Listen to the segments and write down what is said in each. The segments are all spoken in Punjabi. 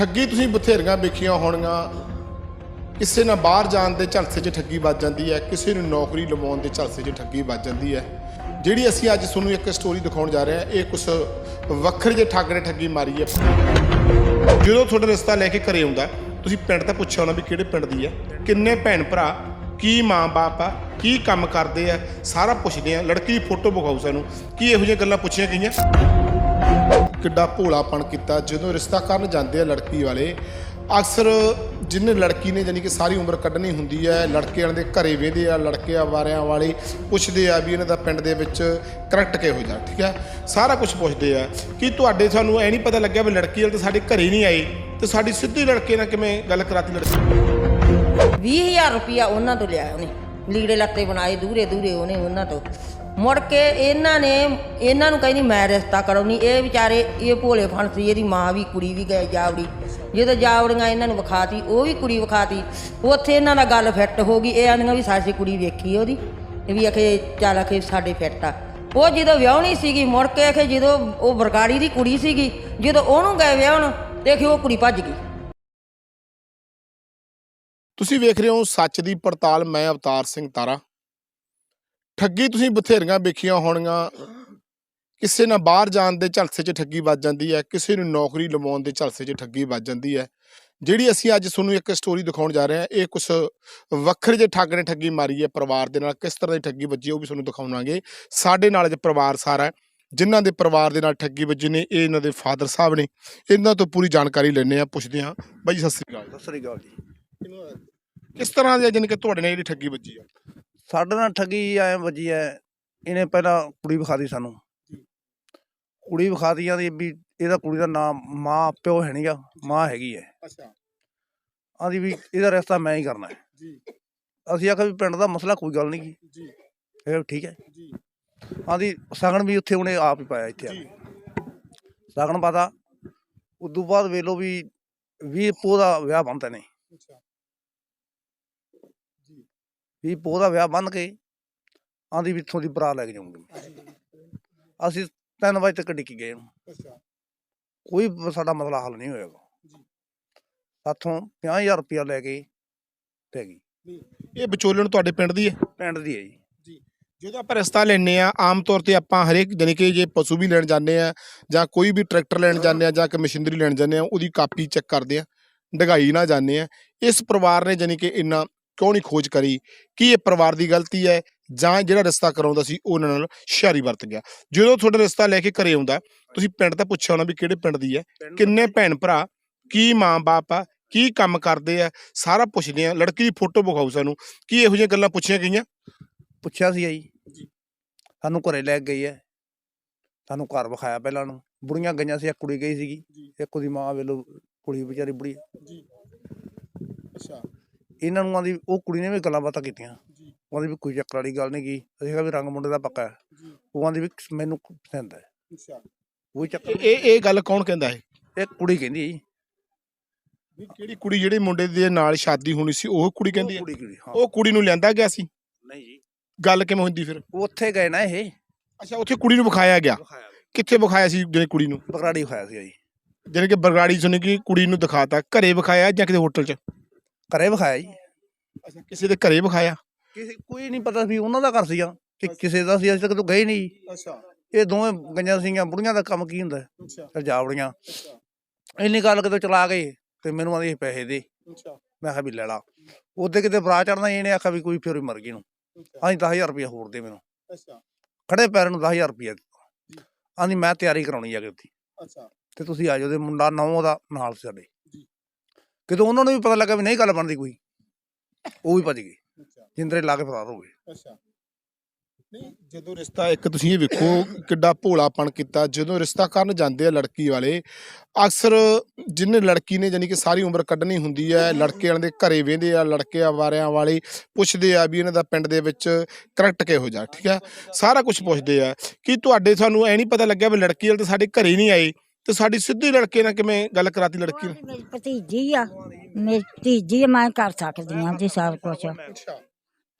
ਠੱਗੀ ਤੁਸੀਂ ਬਥੇਰੀਆਂ ਵੇਖੀਆਂ ਹੋਣੀਆਂ ਕਿਸੇ ਨਾਲ ਬਾਹਰ ਜਾਣ ਦੇ ਝਲਸੇ 'ਚ ਠੱਗੀ ਵੱਜ ਜਾਂਦੀ ਹੈ, ਕਿਸੇ ਨੂੰ ਨੌਕਰੀ ਲਵਾਉਣ ਦੇ ਝਲਸੇ 'ਚ ਠੱਗੀ ਵੱਜ ਜਾਂਦੀ ਹੈ। ਜਿਹੜੀ ਅਸੀਂ ਅੱਜ ਤੁਹਾਨੂੰ ਇੱਕ ਸਟੋਰੀ ਦਿਖਾਉਣ ਜਾ ਰਹੇ ਹਾਂ, ਇਹ ਕੁਝ ਵੱਖਰੇ ਜਿਹੇ ਠੱਗ ਨੇ ਠੱਗੀ ਮਾਰੀ ਹੈ। ਜਦੋਂ ਤੁਹਾਡਾ ਰਿਸ਼ਤਾ ਲੈ ਕੇ ਘਰੇ ਆਉਂਦਾ, ਤੁਸੀਂ ਪਿੰਡ ਤਾਂ ਪੁੱਛਿਆ ਹੋਣਾ ਵੀ ਕਿਹੜੇ ਪਿੰਡ ਦੀ ਹੈ, ਕਿੰਨੇ ਭੈਣ ਭਰਾ, ਕੀ ਮਾਂ-ਬਾਪ ਆ, ਕੀ ਕੰਮ ਕਰਦੇ ਆ, ਸਾਰਾ ਪੁੱਛਦੇ ਆ। ਲੜਕੀ ਦੀ ਫੋਟੋ ਵਿਖਾਓ ਸਾਨੂੰ, ਕੀ ਇਹੋ ਜਿਹੀਆਂ ਗੱਲਾਂ ਪੁੱਛੀਆਂ ਗਈਆਂ? ਕਿੱਡਾ ਭੋਲਾਪਣ ਕੀਤਾ, ਜਦੋਂ ਰਿਸ਼ਤਾ ਕਰਨ ਜਾਂਦੇ ਆ ਲੜਕੀ ਵਾਲੇ, ਅਕਸਰ ਜਿੰਨੇ ਲੜਕੀ ਨੇ ਜਾਨੀ ਕਿ ਸਾਰੀ ਉਮਰ ਕੱਢਣੀ ਹੁੰਦੀ ਹੈ, ਲੜਕੇ ਵਾਲੇ ਦੇ ਘਰੇ ਵੇਂਦੇ ਆ ਲੜਕੇ ਵਾਰਿਆਂ ਵਾਲੇ ਪੁੱਛਦੇ ਆ ਵੀ ਇਹਨਾਂ ਦਾ ਪਿੰਡ ਦੇ ਵਿੱਚ ਕਰੈਕਟ ਕਿਹੋ ਜਿਹਾ, ਠੀਕ ਹੈ? ਸਾਰਾ ਕੁਝ ਪੁੱਛਦੇ ਆ ਕਿ ਤੁਹਾਡੇ ਸਾਨੂੰ ਐ ਨਹੀਂ ਪਤਾ ਲੱਗਿਆ ਵੀ ਲੜਕੀ ਵਾਲੇ ਤਾਂ ਸਾਡੇ ਘਰੇ ਨਹੀਂ ਆਏ, ਤੇ ਸਾਡੀ ਸਿੱਧੀ ਲੜਕੇ ਨਾਲ ਕਿਵੇਂ ਗੱਲ ਕਰਾਤੀ ਲੜਕੀ 20000 ਰੁਪਇਆ ਉਹਨਾਂ ਤੋਂ ਲਿਆ ਉਹਨੇ, ਲੀੜੇ ਲੱਤੇ ਬਣਾਏ ਦੂਰੇ ਦੂਰੇ ਉਹਨੇ ਉਹਨਾਂ ਤੋਂ। ਮੁੜ ਕੇ ਇਹਨਾਂ ਨੇ, ਇਹਨਾਂ ਨੂੰ ਕਹਿੰਦੀ ਮੈਂ ਰਿਸ਼ਤਾ ਕਰਾਉਣੀ, ਇਹ ਵਿਚਾਰੇ, ਇਹ ਭੋਲੇ ਫਣ ਸੀ ਇਹਦੀ ਮਾਂ ਵੀ, ਕੁੜੀ ਵੀ ਗਏ ਜਾਵੜੀ। ਜਦੋਂ ਜਾਵੜੀਆਂ ਇਹਨਾਂ ਨੂੰ ਵਿਖਾਤੀ, ਉਹ ਵੀ ਕੁੜੀ ਵਿਖਾਤੀ, ਉੱਥੇ ਇਹਨਾਂ ਨਾਲ ਗੱਲ ਫਿੱਟ ਹੋ ਗਈ, ਇਹ ਆਂਦੀਆਂ ਵੀ ਸਾਡੀ ਕੁੜੀ ਵੇਖੀ ਉਹਦੀ ਵੀ ਆਖੇ, ਚੱਲ ਆਖੇ ਸਾਡੇ ਫਿੱਟ ਆ। ਉਹ ਜਦੋਂ ਵਿਆਹਣੀ ਸੀਗੀ, ਮੁੜ ਕੇ ਆਖੇ ਜਦੋਂ ਉਹ ਬਰਗਾੜੀ ਦੀ ਕੁੜੀ ਸੀਗੀ, ਜਦੋਂ ਉਹਨੂੰ ਗਏ ਵਿਆਹਣ, ਤੇ ਉਹ ਕੁੜੀ ਭੱਜ ਗਈ। ਤੁਸੀਂ ਵੇਖ ਰਹੇ ਹੋ ਸੱਚ ਦੀ ਪੜਤਾਲ, ਮੈਂ ਅਵਤਾਰ ਸਿੰਘ ਤਾਰਾ। ਠੱਗੀ ਤੁਸੀਂ ਬਥੇਰੀਆਂ ਵੇਖੀਆਂ ਹੋਣੀਆਂ ਕਿਸੇ ਨਾਲ ਬਾਹਰ ਜਾਣ ਦੇ ਝਲਸੇ 'ਚ ਠੱਗੀ ਵੱਜ ਜਾਂਦੀ ਹੈ ਕਿਸੇ ਨੂੰ ਨੌਕਰੀ ਲਵਾਉਣ ਦੇ ਝਲਸੇ 'ਚ ਠੱਗੀ ਵੱਜ ਜਾਂਦੀ ਹੈ। ਜਿਹੜੀ ਅਸੀਂ ਅੱਜ ਤੁਹਾਨੂੰ ਇੱਕ ਸਟੋਰੀ ਦਿਖਾਉਣ ਜਾ ਰਹੇ ਹਾਂ ਇਹ ਕੁਝ ਵੱਖਰੇ ਜਿਹੇ ਠੱਗ ਨੇ ਠੱਗੀ ਮਾਰੀ ਹੈ ਪਰਿਵਾਰ ਦੇ ਨਾਲ ਕਿਸ ਤਰ੍ਹਾਂ ਦੀ ਠੱਗੀ ਵੱਜੀ ਉਹ ਵੀ ਤੁਹਾਨੂੰ ਦਿਖਾਉਣਾਗੇ। ਸਾਡੇ ਨਾਲ ਅੱਜ ਪਰਿਵਾਰ ਸਾਰਾ ਜਿਨ੍ਹਾਂ ਦੇ ਪਰਿਵਾਰ ਦੇ ਨਾਲ ਠੱਗੀ ਵੱਜੀ ਨੇ ਇਹ ਇਹਨਾਂ ਦੇ ਫਾਦਰ ਸਾਹਿਬ ਨੇ। ਇਹਨਾਂ ਤੋਂ ਪੂਰੀ ਜਾਣਕਾਰੀ ਲੈਣੇ ਆ ਪੁੱਛਦੇ ਹਾਂ। ਬਾਈ ਸਤਿ ਸ੍ਰੀ ਅਕਾਲ ਸਤਿ ਸ੍ਰੀ ਅਕਾਲ ਜੀ। ਕਿਸ ਤਰ੍ਹਾਂ ਦੀ ਜਾਨ ਕਿ ਤੁਹਾਡੇ ਨਾਲ ਜਿਹੜੀ ਠੱਗੀ ਵੱਜੀ ਆ? ਸਾਡੇ ਨਾਲ ਠੱਗੀ ਐ ਵੱਜੀ ਐ ਇਹਨੇ ਪਹਿਲਾਂ ਕੁੜੀ ਵਿਖਾਦੀ ਸਾਨੂੰ। ਕੁੜੀ ਵਿਖਾਦੀ ਆ ਦੀ ਵੀ ਇਹਦਾ ਕੁੜੀ ਦਾ ਨਾਮ ਮਾਂ ਪਿਓ ਹੈ ਨਹੀਂਗਾ ਮਾਂ ਹੈਗੀ ਐ। ਅੱਛਾ। ਆਂਦੀ ਵੀ ਇਹਦਾ ਰਿਸ਼ਤਾ ਮੈਂ ਹੀ ਕਰਨਾ ਜੀ। ਅਸੀਂ ਆਖਿਆ ਵੀ ਪਿੰਡ ਦਾ ਮਸਲਾ ਕੋਈ ਗੱਲ ਨਹੀਂ ਕੀ ਜੀ। ਇਹ ਠੀਕ ਹੈ ਜੀ। ਆਂਦੀ ਸਗਨ ਵੀ ਉੱਥੇ ਉਹਨੇ ਆਪ ਹੀ ਪਾਇਆ ਇੱਥੇ ਆ। ਸਗਨ ਪਾਤਾ। ਉਦੋਂ ਬਾਅਦ ਵੇਲੋ ਵੀ 20 ਪੋਹ ਦਾ ਵਿਆਹ ਬੰਨਦੇ ਨੇ ਅੱਛਾ। 20 ਪੋਹ ਦਾ ਵਿਆਹ ਬੰਨ ਕੇ ਆਂਦੀ ਵੀ ਇੱਥੋਂ ਦੀ ਬਰਾ ਲੈ ਕੇ ਜਾਊਂਗੀ ਅਸੀਂ 3 ਵਜੇ ਤੱਕ ਡਿੱਕੀ ਗਏ ਕੋਈ ਸਾਡਾ ਮਸਲਾ ਹੱਲ ਨਹੀਂ ਹੋਏਗਾ। ਸਾਥੋਂ 50000 ਰੁਪਇਆ ਲੈ ਕੇ ਤੇ ਗਈ। ਇਹ ਵਿਚੋਲਣ ਤੁਹਾਡੇ ਪਿੰਡ ਦੀ ਹੈ? ਪਿੰਡ ਦੀ ਹੈ ਜੀ। ਜਦੋਂ ਆਪਾਂ ਰਸਤਾ ਲੈਣੇ ਆ ਆਮ ਤੌਰ ਤੇ ਆਪਾਂ ਹਰੇਕ ਜਾਣੀ ਕਿ ਜੇ ਪਸ਼ੂ ਵੀ ਲੈਣ ਜਾਂਦੇ ਆ ਜਾਂ ਕੋਈ ਵੀ ਟਰੈਕਟਰ ਲੈਣ ਜਾਂਦੇ ਆ ਜਾਂ ਕਿ ਮਸ਼ੀਨਰੀ ਲੈਣ ਜਾਂਦੇ ਆ ਉਹਦੀ ਕਾਪੀ ਚੈੱਕ ਕਰਦੇ ਆ ਡਗਾਈ ਨਾ ਜਾਂਦੇ ਆ ਇਸ ਪਰਿਵਾਰ ਨੇ ਜਾਣੀ ਕਿ ਇੰਨਾ ਕਿਉਂ ਨਹੀਂ ਖੋਜ ਕਰੀ? ਕੀ ਇਹ ਪਰਿਵਾਰ ਦੀ ਗਲਤੀ ਹੈ? ਜਾਂ ਜਿਹੜਾ ਰਿਸ਼ਤਾ ਕਰਾਉਂਦਾ ਸੀ ਉਹਨਾਂ ਨਾਲ ਸ਼ਿਆਰੀ ਵਰਤ ਗਿਆ। ਜਦੋਂ ਤੁਹਾਡਾ ਰਿਸ਼ਤਾ ਲੈ ਕੇ ਘਰੇ ਆਉਂਦਾ ਤੁਸੀਂ ਪਿੰਡ ਤਾਂ ਪੁੱਛਿਆ ਹੋਣਾ ਵੀ ਕਿਹੜੇ ਪਿੰਡ ਦੀ ਹੈ? ਕਿੰਨੇ ਭੈਣ ਭਰਾ? ਕੀ ਮਾਂ-ਬਾਪ ਆ? ਕੀ ਕੰਮ ਕਰਦੇ ਆ? ਸਾਰਾ ਪੁੱਛਦੇ ਆ। ਲੜਕੀ ਦੀ ਫੋਟੋ ਵਿਖਾਓ ਸਾਨੂੰ। ਕੀ ਇਹੋ ਜਿਹੀਆਂ ਗੱਲਾਂ ਪੁੱਛੀਆਂ ਗਈਆਂ? ਪੁੱਛਿਆ ਸੀ ਜੀ। ਜੀ। ਸਾਨੂੰ ਘਰੇ ਲੈ ਕੇ ਗਈ ਹੈ। ਸਾਨੂੰ ਘਰ ਵਿਖਾਇਆ ਪਹਿਲਾਂ ਨੂੰ ਬੁੜੀਆਂ ਗਈਆਂ ਸੀ ਇੱਕ ਕੁੜੀ ਗਈ ਸੀਗੀ। ਇੱਕ ਉਹਦੀ ਮਾਂ ਵੇਲੋ ਕੁੜੀ ਵਿਚਾਰੀ ਬੁੜੀ ਜੀ। ਅੱਛਾ। ਇਹਨਾਂ ਨੂੰ ਆਂਦੀ ਉਹ ਕੁੜੀ ਨੇ ਵੀ ਗੱਲਾਂ ਬਾਤਾਂ ਕੀਤੀਆਂ। ਜੀ। ਉਹ ਆਂਦੀ ਵੀ ਕੋਈ ਚੱਕਰ ਵਾਲੀ ਗੱਲ ਨਹੀਂ ਕੀ ਅਸੀਂ ਕਿਹਾ ਵੀ ਰੰਗ ਮੁੰਡੇ ਦਾ ਪੱਕਾ ਹੈ। ਉਹ ਆਂਦੀ ਵੀ ਮੈਨੂੰ ਪਸੰਦ ਹੈ। ਅੱਛਾ। ਕੋਈ ਚੱਕਰ ਇਹ ਇਹ ਗੱਲ ਕੌਣ ਕਹਿੰਦਾ ਹੈ? ਇਹ ਕੁੜੀ ਕਹਿੰਦੀ ਹੈ ਜੀ। ਵੀ ਕਿਹੜੀ ਕੁੜੀ ਜਿਹੜੇ ਮੁੰਡੇ ਦੇ ਨਾਲ ਸ਼ਾਦੀ ਹੋਣੀ ਸੀ ਉਹ ਕੁੜੀ ਕਹਿੰਦੀ ਉਹ ਹੈ। ਕੁੜੀ ਉਹ ਨੂੰ ਲਿਆਂਦਾ ਗਿਆ ਸੀ? ਨਹੀਂ ਜੀ। ਗੱਲ ਕਿਵੇਂ ਹੁੰਦੀ ਫਿਰ? ਉੱਥੇ ਗਏ ਨਾ ਇਹ। ਅੱਛਾ ਉੱਥੇ ਕੁੜੀ ਨੂੰ ਵਿਖਾਇਆ ਗਿਆ। ਕਿੱਥੇ ਵਿਖਾਇਆ ਸੀ ਜਿਹੜੀ ਕੁੜੀ ਨੂੰ? ਬਗਰਾੜੀ ਵਿਖਾਇਆ ਸੀ ਜੀ। ਜਾਣੀ ਕਿ ਬਰਗਾੜੀ ਸੁਣੀ ਕਿ ਕੁੜੀ ਨੂੰ ਦਿਖਾਤਾ। ਘਰੇ ਵਿਖਾਇਆ ਜਾਂ ਕਿਤੇ ਹੋਟਲ 'ਚ? ਘਰੇ ਵਿਖਾਇਆ ਜੀ। ਅੱਛਾ ਕਿਸੇ ਦੇ ਘਰੇ ਵਿਖਾਇਆ? ਕਿਸੇ ਕੋਈ ਨਹੀਂ ਪਤਾ ਵੀ ਉਹਨਾਂ ਦਾ ਘਰ ਸੀਗਾ ਕਿ ਕਿਸੇ ਦਾ ਸੀ ਅਜੇ ਤੱਕ ਤਾਂ ਗਏ ਨਹੀਂ। ਅੱਛਾ। ਇਹ ਦੋਵੇਂ ਗਈਆਂ ਸੀਗੀਆਂ ਬੁੜੀਆਂ ਦਾ ਕੰਮ ਕੀ ਹੁੰਦਾ? ਅੱਛਾ। ਤੇ ਜਾਵੜੀਆਂ ਅੱਛਾ। ਇੰਨੀ ਗੱਲ ਕਿਤੇ ਚਲਾ ਗਏ ਤੇ ਮੈਨੂੰ ਆਂਦੇ ਪੈਸੇ ਦੇ। ਅੱਛਾ। ਮੈਂ ਕਿਹਾ ਵੀ ਲੈ ਲਾ। ਉਹਦੇ ਕਿਤੇ ਬਰਾ ਚੜਨਾ ਇਹਨੇ ਆਖਿਆ ਵੀ ਕੋਈ ਫਿਰ ਮਰ ਗਈ ਨੂੰ। ਆਂਦੀ 10000 ਰੁਪਇਆ ਹੋਰ ਦੇ ਮੈਨੂੰ। ਅੱਛਾ। ਖੜੇ ਪੈਰ ਨੂੰ 10000 ਰੁਪਇਆ ਆਂਦੀ ਮੈਂ ਤਿਆਰੀ ਕਰਾਉਣੀ ਆ ਕਿ ਉੱਥੇ। ਅੱਛਾ। ਤੇ ਤੁਸੀਂ ਆ ਜਾਓ ਤੇ ਮੁੰਡਾ ਨੌ ਉਹਦਾ ਨਾਲ ਸੀ ਸਾਡੇ। ਜੀ। ਕਿਤੇ ਉਹਨਾਂ ਨੂੰ ਵੀ ਪਤਾ ਲੱਗਾ ਵੀ ਨਹੀਂ ਗੱਲ ਬਣਦੀ ਕੋਈ। ਉਹ ਵੀ ਭੱਜ ਗਏ। ਜਿੰਦਰੇ ਲਾ ਕੇ ਫਰਾਰ ਹੋ ਗਏ। ਅੱਛਾ। ਨਹੀਂ ਜਦੋਂ ਰਿਸ਼ਤਾ ਇੱਕ ਤੁਸੀਂ ਇਹ ਵੇਖੋ ਕਿੱਡਾ ਭੋਲਾਪਣ ਕੀਤਾ। ਜਦੋਂ ਰਿਸ਼ਤਾ ਕਰਨ ਜਾਂਦੇ ਆ ਲੜਕੀ ਵਾਲੇ ਅਕਸਰ ਜਿੰਨੇ ਲੜਕੀ ਨੇ ਜਾਨੀ ਕਿ ਸਾਰੀ ਉਮਰ ਕੱਢਣੀ ਹੁੰਦੀ ਹੈ ਲੜਕੇ ਵਾਲਿਆਂ ਦੇ ਘਰੇ ਵੇਂਦੇ ਆ ਲੜਕੇ ਵਾਰਿਆਂ ਵਾਲੇ ਪੁੱਛਦੇ ਆ ਵੀ ਇਹਨਾਂ ਦਾ ਪਿੰਡ ਦੇ ਵਿੱਚ ਕਰੈਕਟ ਕਿਹੋ ਜਿਹਾ ਠੀਕ ਹੈ? ਸਾਰਾ ਕੁਝ ਪੁੱਛਦੇ ਆ। ਕਿ ਤੁਹਾਡੇ ਸਾਨੂੰ ਐ ਨਹੀਂ ਪਤਾ ਲੱਗਿਆ ਵੀ ਲੜਕੀ ਵਾਲੇ ਤਾਂ ਸਾਡੇ ਘਰੇ ਨਹੀਂ ਆਏ? ਤੇ ਸਾਡੀ ਸਿੱਧੀ ਲੜਕੇ ਨਾਲ ਕਿਵੇਂ ਗੱਲ ਕਰਾਤੀ ਲੜਕੀ ਨੇ ਮੇਰੀ ਭਤੀਜੀ ਆ ਮੇਰੀ ਭਤੀਜੀ ਆ, ਮੈਂ ਕਰ ਸਕਦੀ ਹਾਂ ਜੀ ਸਭ ਕੁਝ ਅੱਛਾ।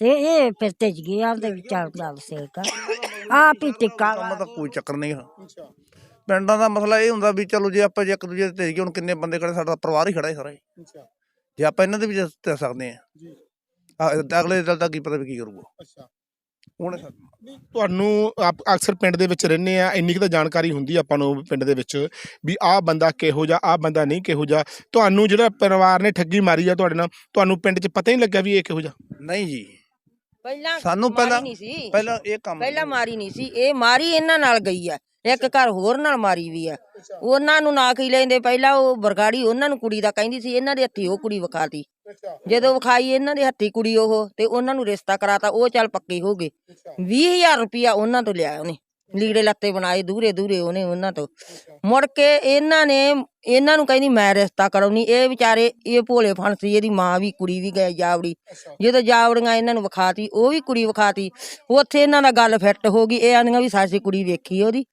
ਤੇ ਇਹ ਫਿਰ ਤੇਜ ਗਿਆ ਉਹਦੇ ਵਿੱਚ ਗੱਲ ਸੇਕ ਆਪ ਹੀ ਟਿੱਕਾ ਕੰਮ ਤਾਂ ਕੋਈ ਚੱਕਰ ਨਹੀਂ ਅੱਛਾ। ਪਿੰਡਾਂ ਦਾ ਮਸਲਾ ਇਹ ਹੁੰਦਾ ਵੀ ਚਲੋ ਜੇ ਆਪਾਂ ਜੇ ਇੱਕ ਦੂਜੇ ਤੇ ਹੁਣ ਕਿੰਨੇ ਬੰਦੇ ਖੜੇ ਸਾਡਾ ਪਰਿਵਾਰ ਹੀ ਖੜਾ ਹੈ ਸਾਰਾ। ਹੀ। ਅੱਛਾ। ਜੇ ਆਪਾਂ ਇਹਨਾਂ ਦੇ ਵੀ ਤੇ ਸਕਦੇ ਆ ਜੀ। ਅਗਲੇ ਦਿਨ ਤੱਕ ਕੀ ਪਤਾ ਵੀ ਕੀ ਕਰੂਗਾ। ਅੱਛਾ। ਹੁਣ ਤੁਹਾਨੂੰ ਆਪ ਅਕਸਰ ਪਿੰਡ ਦੇ ਵਿੱਚ ਰਹਿੰਦੇ ਆ ਇੰਨੀ ਕੁ ਤਾਂ ਜਾਣਕਾਰੀ ਹੁੰਦੀ ਆ ਆਪਾਂ ਨੂੰ ਪਿੰਡ ਦੇ ਵਿੱਚ ਵੀ ਆਹ ਬੰਦਾ ਕਿਹੋ ਜਿਹਾ ਆਹ ਬੰਦਾ ਨਹੀਂ ਕਿਹੋ ਜਿਹਾ। ਤੁਹਾਨੂੰ ਜਿਹੜਾ ਪਰਿਵਾਰ ਨੇ ਠੱਗੀ ਮਾਰੀ ਆ ਤੁਹਾਡੇ ਨਾਲ ਤੁਹਾਨੂੰ ਪਿੰਡ 'ਚ ਪਤਾ ਹੀ ਨਹੀਂ ਲੱਗਿਆ ਵੀ ਇਹ ਕਿਹੋ ਜਿਹਾ। ਨਹੀਂ ਜੀ। ਪਹਿਲਾਂ ਸਾਨੂੰ ਮਾਰੀ ਪਹਿਲਾਂ- ਨਹੀਂ ਸੀ। ਪਹਿਲਾਂ ਇਹ ਕੰਮ ਪਹਿਲਾਂ ਮਾਰੀ ਨਹੀਂ ਸੀ। ਇਹ ਮਾਰੀ ਇਹਨਾਂ ਨਾਲ ਗਈ ਆ। ਇੱਕ ਘਰ ਹੋਰ ਨਾਲ ਮਾਰੀ ਵੀ ਆ। ਉਹਨਾਂ ਨੂੰ ਨਾ ਕੀ ਲੈਂਦੇ ਪਹਿਲਾਂ ਉਹ ਬਰਗਾੜੀ ਉਹਨਾਂ ਨੂੰ ਕੁੜੀ ਦਾ ਕਹਿੰਦੀ ਸੀ ਇਹਨਾਂ ਦੇ ਹੱਥੀ ਉਹ ਕੁੜੀ ਵਿਖਾਤੀ। ਜਦੋਂ ਵਿਖਾਈ ਇਹਨਾਂ ਦੇ ਹੱਥੀ ਕੁੜੀ ਉਹ ਤੇ ਉਹਨਾਂ ਨੂੰ ਰਿਸ਼ਤਾ ਕਰਾਤਾ ਉਹ ਚੱਲ ਪੱਕੇ ਹੋ ਗਏ 20000 ਰੁਪਇਆ ਉਹਨਾਂ ਤੋਂ ਲਿਆ ਉਹਨੇ। ਲੀੜੇ ਲੱਤੇ ਬਣਾਏ ਦੂਰੇ ਦੂਰੇ ਉਹਨੇ ਉਹਨਾਂ ਤੋਂ। ਮੁੜ ਕੇ ਇਹਨਾਂ ਨੇ ਇਹਨਾਂ ਨੂੰ ਕਹਿੰਦੀ ਮੈਂ ਰਿਸ਼ਤਾ ਕਰਾਉਣੀ। ਇਹ ਵਿਚਾਰੇ ਇਹ ਭੋਲੇ ਫਣਸੀ ਇਹਦੀ ਮਾਂ ਵੀ ਕੁੜੀ ਵੀ ਗਏ ਜਾਵੜੀ। ਜਦੋਂ ਜਾਵੜੀਆਂ ਇਹਨਾਂ ਨੂੰ ਵਿਖਾਤੀ ਉਹ ਵੀ ਕੁੜੀ ਵਿਖਾਤੀ ਉੱਥੇ ਇਹਨਾਂ ਦਾ ਗੱਲ ਫਿੱਟ ਹੋ ਗਈ। ਇਹ ਆਂਦੀਆਂ ਵੀ ਸਾਡੀ ਕੁੜੀ ਵੇਖੀ ਉਹਦੀ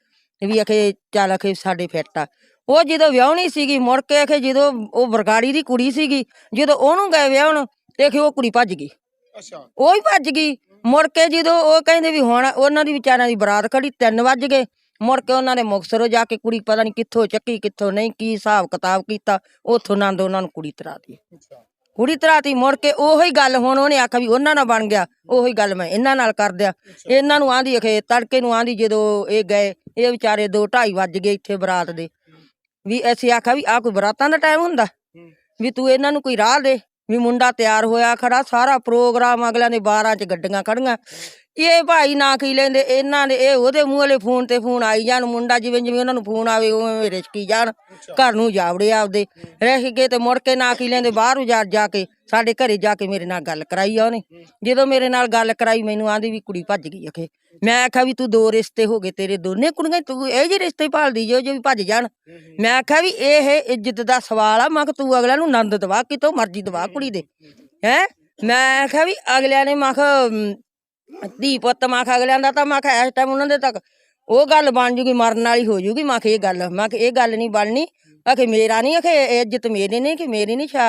ਵੀ ਅਖੇ ਚੱਲ ਅਖੇ ਸਾਡੇ ਫਿੱਟ ਆ। ਉਹ ਜਦੋਂ ਵਿਆਹਣੀ ਸੀਗੀ ਮੁੜ ਕੇ ਅਖੇ ਜਦੋਂ ਉਹ ਬਰਗਾੜੀ ਦੀ ਕੁੜੀ ਸੀਗੀ ਜਦੋਂ ਉਹਨੂੰ ਗਏ ਵਿਆਹਣ ਤੇ ਅਖੇ ਉਹ ਕੁੜੀ ਭੱਜ ਗਈ। ਅੱਛਾ। ਉਹ ਹੀ ਭੱਜ ਗਈ। ਮੁੜ ਕੇ ਜਦੋਂ ਉਹ ਕਹਿੰਦੇ ਵੀ ਹੁਣ ਉਹਨਾਂ ਦੀ ਵਿਚਾਰਿਆਂ ਦੀ ਬਰਾਤ ਖੜੀ 3 ਵੱਜ ਗਏ। ਮੁੜ ਕੇ ਉਹਨਾਂ ਨੇ ਮੁਕਤਸਰੋਂ ਜਾ ਕੇ ਕੁੜੀ ਪਤਾ ਨਹੀਂ ਕਿੱਥੋਂ ਚੱਕੀ ਕਿੱਥੋਂ ਨਹੀਂ ਕੀ ਹਿਸਾਬ ਕਿਤਾਬ ਕੀਤਾ ਉੱਥੋਂ ਨੰਦ ਉਹਨਾਂ ਨੂੰ ਕੁੜੀ ਤਰਾਤੀ। ਕੁੜੀ ਤਰਾਤੀ ਮੁੜ ਕੇ ਉਹੀ ਗੱਲ ਹੁਣ ਉਹਨੇ ਆਖਿਆ ਵੀ ਉਹਨਾਂ ਨਾਲ ਬਣ ਗਿਆ ਉਹੀ ਗੱਲ ਮੈਂ ਇਹਨਾਂ ਨਾਲ ਕਰ ਦਿਆਂ ਇਹਨਾਂ ਨੂੰ ਆਂਦੀ ਅਖੇ ਤੜਕੇ ਨੂੰ ਆਂਦੀ ਜਦੋਂ ਇਹ ਗਏ ਇਹ ਵਿਚਾਰੇ 2:30 ਵੱਜ ਗਏ ਇੱਥੇ ਬਰਾਤ ਦੇ। ਵੀ ਅਸੀਂ ਆਖਿਆ ਵੀ ਆ ਕੋਈ ਬਰਾਤਾਂ ਦਾ ਟਾਈਮ ਹੁੰਦਾ? ਵੀ ਤੂੰ ਇਹਨਾਂ ਨੂੰ ਕੋਈ ਰਾਹ ਦੇ ਵੀ ਮੁੰਡਾ ਤਿਆਰ ਹੋਇਆ ਖੜਾ ਸਾਰਾ ਪ੍ਰੋਗਰਾਮ ਅਗਲਿਆਂ ਦੇ 12 ਚ ਗੱਡੀਆਂ ਖੜੀਆਂ। ਇਹ ਭਾਈ ਨਾ ਕੀ ਲੈਂਦੇ ਇਹਨਾਂ ਦੇ ਇਹ ਉਹਦੇ ਮੂੰਹ ਵਾਲੇ ਫੋਨ ਤੇ ਫੋਨ ਆਈ ਜਾਣ ਮੁੰਡਾ ਜਿਵੇਂ ਜਿਵੇਂ ਉਹਨਾਂ ਨੂੰ ਫੋਨ ਆਵੇ ਉਵੇਂ ਰਿਸ਼ਕੀ ਜਾਣ ਘਰ ਨੂੰ ਜਾਵੜੇ ਆਪਦੇ। ਰਹਿ ਕੇ ਤੇ ਮੁੜ ਕੇ ਨਾ ਕੀ ਲੈਂਦੇ ਬਾਹਰ ਜਾ ਜਾ ਕੇ ਸਾਡੇ ਘਰੇ ਜਾ ਕੇ ਮੇਰੇ ਨਾਲ ਗੱਲ ਕਰਾਈ ਆ ਉਹਨੇ। ਜਦੋਂ ਮੇਰੇ ਨਾਲ ਗੱਲ ਕਰਾਈ ਮੈਨੂੰ ਆਂਦੀ ਵੀ ਕੁੜੀ ਭੱਜ ਗਈ ਅਖੇ। ਮੈਂ ਆਖਿਆ ਵੀ ਤੂੰ ਦੋ ਰਿਸ਼ਤੇ ਹੋ ਗਏ ਤੇਰੇ ਦੋਨੇ ਕੁੜੀਆਂ ਤੂੰ ਇਹ ਜਿਹੇ ਰਿਸ਼ਤੇ ਭਾਲਦੀ ਜੋ ਜੋ ਵੀ ਭੱਜ ਜਾਣ। ਮੈਂ ਆਖਿਆ ਵੀ ਇਹ ਇੱਜ਼ਤ ਦਾ ਸਵਾਲ ਆ ਮੈਂ ਕਿ ਤੂੰ ਅਗਲਿਆਂ ਨੂੰ ਨੰਦ ਦਵਾ ਕਿਤੋਂ ਮਰਜ਼ੀ ਦਵਾ ਕੁੜੀ ਦੇ। ਹੈ? ਮੈਂ ਆਖਿਆ ਵੀ ਅਗਲਿਆਂ ਨੇ ਮੈਂ ਕਿਹਾ ਅਮ, ਧੀ ਪੁੱਤ ਮੈਂ ਕਿਹਾ ਅਗਲਿਆਂ ਦਾ ਤਾਂ ਮੈਂ ਕਿਹਾ ਇਸ ਟਾਈਮ ਉਹਨਾਂ ਦੇ ਤੱਕ ਉਹ ਗੱਲ ਬਣ ਜੂਗੀ, ਮਰਨ ਵਾਲੀ ਹੋ ਜੂਗੀ। ਮੈਂ ਕਿਹਾ ਇਹ ਗੱਲ, ਮੈਂ ਕਿਹਾ ਇਹ ਗੱਲ ਨਹੀਂ ਬਣਨੀ। ਆਖੇ ਮੇਰਾ ਨਹੀਂ ਆਖੇ ਇੱਜ਼ਤ ਮੇਰੀ ਨਹੀਂ, ਕਿ ਮੇਰੀ ਨਹੀਂ ਛਾ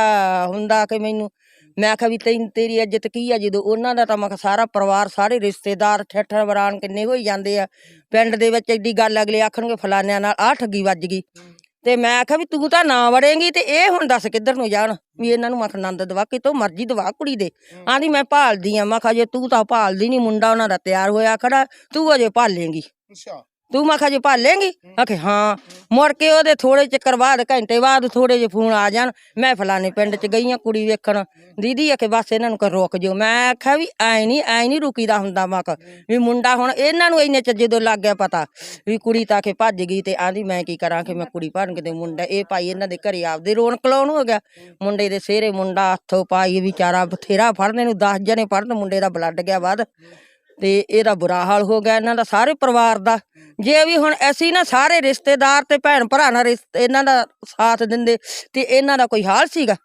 ਹੁੰਦਾ ਕਿ ਮੈਨੂੰ। ਮੈਂ ਆਖਿਆ ਵੀ ਤੈਨੂੰ ਤੇਰੀ ਇੱਜ਼ਤ ਕੀ ਆ? ਜਦੋਂ ਉਹਨਾਂ ਦਾ ਤਾਂ ਮੈਂ ਕਿਹਾ ਸਾਰਾ ਪਰਿਵਾਰ, ਸਾਰੇ ਰਿਸ਼ਤੇਦਾਰ ਠੱਠਰ ਵਰਾਨ ਕਿੰਨੇ ਹੋਈ ਜਾਂਦੇ ਆ। ਪਿੰਡ ਦੇ ਵਿੱਚ ਐਡੀ ਗੱਲ ਅਗਲੇ ਆਖਣਗੇ ਫਲਾਨਿਆਂ ਨਾਲ ਆਹ ਠੱਗੀ ਵੱਜ ਗਈ। ਤੇ ਮੈਂ ਆਖਿਆ ਵੀ ਤੂੰ ਤਾਂ ਨਾ ਵੜੇਂਗੀ ਤੇ ਇਹ ਹੁਣ ਦੱਸ ਕਿੱਧਰ ਨੂੰ ਜਾਣ? ਵੀ ਇਹਨਾਂ ਨੂੰ ਮੈਂ ਕਿਹਾ ਆਨੰਦ ਦਵਾ ਕਿਤੋਂ ਮਰਜ਼ੀ ਦਵਾ ਕੁੜੀ ਦੇ। ਆਂਦੀ ਮੈਂ ਭਾਲਦੀ ਆ ਮੈਂ ਕਿਹਾ ਜੇ ਤੂੰ ਤਾਂ ਭਾਲਦੀ ਨਹੀਂ ਮੁੰਡਾ ਉਹਨਾਂ ਦਾ ਤਿਆਰ ਹੋਇਆ ਖੜਾ ਤੂੰ ਅਜੇ ਭਾਲੇਂਗੀ। ਅੱਛਾ। ਤੂੰ ਮੈਂ ਕਿਹਾ ਜੇ ਭਾਲੇਂਗੀ ਆਖੇ ਹਾਂ। ਮੁੜ ਕੇ ਉਹਦੇ ਥੋੜੇ ਚੱਕਰ ਬਾਅਦ ਘੰਟੇ ਬਾਅਦ ਥੋੜੇ ਜਿਹੇ ਫੋਨ ਆ ਜਾਣ। ਮੈਂ ਫਲਾਣੇ ਪਿੰਡ ਚ ਗਈ ਆ ਕੁੜੀ ਵੇਖਣ। ਦੀਦੀ ਆਖੇ ਬਸ ਇਹਨਾਂ ਨੂੰ ਕਰ ਰੁਕ ਜਿਓ। ਮੈਂ ਆਖਿਆ ਵੀ ਐ ਨਹੀਂ ਐ ਨਹੀਂ ਰੁਕੀਦਾ ਹੁੰਦਾ ਮੈਂ ਕਿਹਾ ਵੀ ਮੁੰਡਾ ਹੁਣ ਇਹਨਾਂ ਨੂੰ ਇੰਨੇ ਚ ਜਦੋਂ ਲੱਗ ਗਿਆ ਪਤਾ ਵੀ ਕੁੜੀ ਤਾਂ ਆਖੇ ਭੱਜ ਗਈ ਤੇ ਆਂਦੀ ਮੈਂ ਕੀ ਕਰਾਂ ਕਿ ਮੈਂ ਕੁੜੀ ਭਰਨ ਕਿਤੇ ਮੁੰਡਾ ਇਹ ਭਾਈ ਇਹਨਾਂ ਦੇ ਘਰੇ ਆਪਦੇ ਰੌਣਕ ਲਾਉਣ ਹੋ ਗਿਆ। ਮੁੰਡੇ ਦੇ ਸਿਹਰੇ ਮੁੰਡਾ ਹੱਥੋਂ ਪਾਈ ਵਿਚਾਰਾ ਬਥੇਰਾ ਫੜਨੇ ਨੂੰ 10 ਜਣੇ ਫੜਨ ਮੁੰਡੇ ਦਾ ਬਲੱਡ ਗਿਆ ਵੱਧ ਤੇ ਇਹਦਾ ਬੁਰਾ ਹਾਲ ਹੋ ਗਿਆ ਇਹਨਾਂ ਦਾ ਸਾਰੇ ਪਰਿਵਾਰ ਦਾ। ਜੇ ਵੀ ਹੁਣ ਅਸੀਂ ਨਾ ਸਾਰੇ ਰਿਸ਼ਤੇਦਾਰ ਤੇ ਭੈਣ ਭਰਾ ਨਾਲ ਰਿਸ਼ਤੇ ਇਹਨਾਂ ਦਾ ਸਾਥ ਦਿੰਦੇ ਤੇ ਇਹਨਾਂ ਦਾ ਕੋਈ ਹਾਲ ਸੀਗਾ?